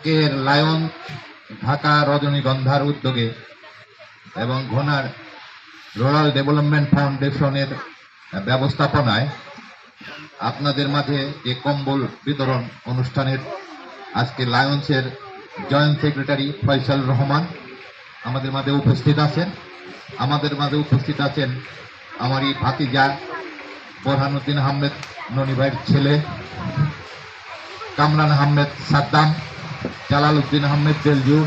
আজকের লায়ন ঢাকা রজনীগন্ধার উদ্যোগে এবং ঘোনার রুরাল ডেভেলপমেন্ট ফাউন্ডেশনের ব্যবস্থাপনায় আপনাদের মাঝে যে কম্বল বিতরণ অনুষ্ঠানের আজকে লায়ন্সের জয়েন্ট সেক্রেটারি ফয়সাল রহমান আমাদের মাঝে উপস্থিত আছেন। আমাদের মাঝে উপস্থিত আছেন আমারই ভাতিজা বোরহানুদ্দিন আহমেদ ননি ভাইয়ের ছেলে, কামরান আহমেদ সাদ্দাম জালাল উদ্দিন আহমেদ দেলজু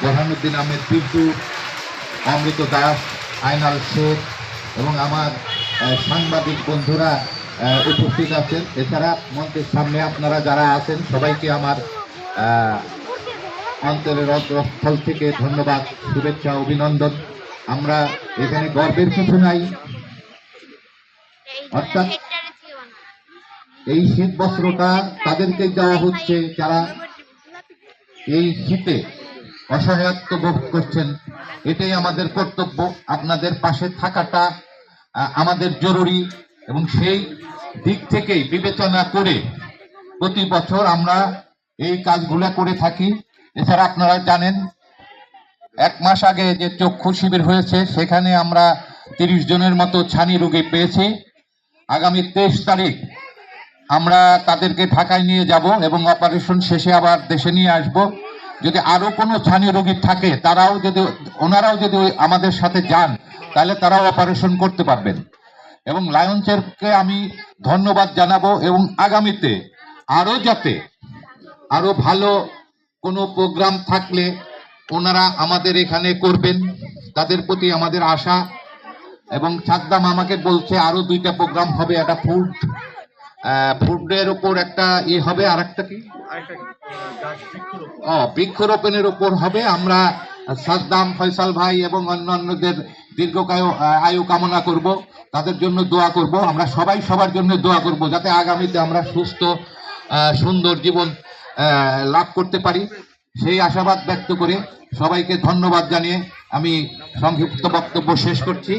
বোরহানুদ্দিন আহমেদ বিদ্যু অমৃত দাস আইনাল শেখ এবং আমার সাংবাদিক বন্ধুরা উপস্থিত আছেন। এছাড়া মঞ্চের সামনে আপনারা যারা আছেন সবাইকে আমার অন্তরের অগ্রস্থল থেকে ধন্যবাদ শুভেচ্ছা অভিনন্দন। আমরা এখানে গর্বের কিছু নাই। অর্থাৎ এই শীত বস্ত্রটা তাদেরকে দেওয়া হচ্ছে যারা এই শীতে অসহায়ত্ব বোধ করছেন। এটাই আমাদের কর্তব্য। আপনাদের পাশে থাকাটা আমাদের জরুরি এবং সেই দিক থেকেই বিবেচনা করে প্রতি বছর আমরা এই কাজগুলো করে থাকি। এছাড়া আপনারা জানেন, এক মাস আগে যে চক্ষু শিবির হয়েছে, সেখানে আমরা তিরিশ জনের মতো ছানি রোগী পেয়েছি। আগামী তেইশ তারিখ আমরা তাদেরকে ঢাকায় নিয়ে যাব এবং অপারেশন শেষে আবার দেশে নিয়ে আসব। যদি আরও কোনো স্থানীয় রোগী থাকে, তারাও যদি, ওনারাও যদি আমাদের সাথে যান, তাহলে তারাও অপারেশন করতে পারবেন। এবং লায়ন্সেরকে আমি ধন্যবাদ জানাব এবং আগামীতে আরও যাতে আরও ভালো কোনো প্রোগ্রাম থাকলে ওনারা আমাদের এখানে করবেন, তাদের প্রতি আমাদের আশা। এবং সাদ্দাম আমাকে বলছে আরও দুইটা প্রোগ্রাম হবে, একটা ফুড ফুডের উপর একটা ইয়ে হবে আর একটা কি? ও বৃক্ষরোপণের উপর হবে। আমরা সাদ্দাম ফয়সাল ভাই এবং অন্যান্যদের দীর্ঘকায় আয়ু কামনা করব। তাদের জন্য দোয়া করব। আমরা সবাই সবার জন্য দোয়া করব যাতে আগামীতে আমরা সুস্থ সুন্দর জীবন লাভ করতে পারি। সেই আশাবাদ ব্যক্ত করে সবাইকে ধন্যবাদ জানিয়ে আমি সংক্ষিপ্ত বক্তব্য শেষ করছি।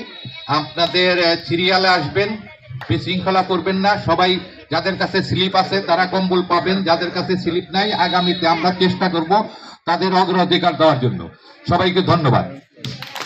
আপনাদের সিরিয়ালে আসবেন। বিশৃঙ্খলা করবেন না। সবাই যাদের কাছে স্লিপ আছে, তারা কম্বল পাবেন। যাদের কাছে স্লিপ নাই, আগামীতে আমরা চেষ্টা করব তাদের অগ্রাধিকার দেওয়ার জন্য। সবাইকে ধন্যবাদ।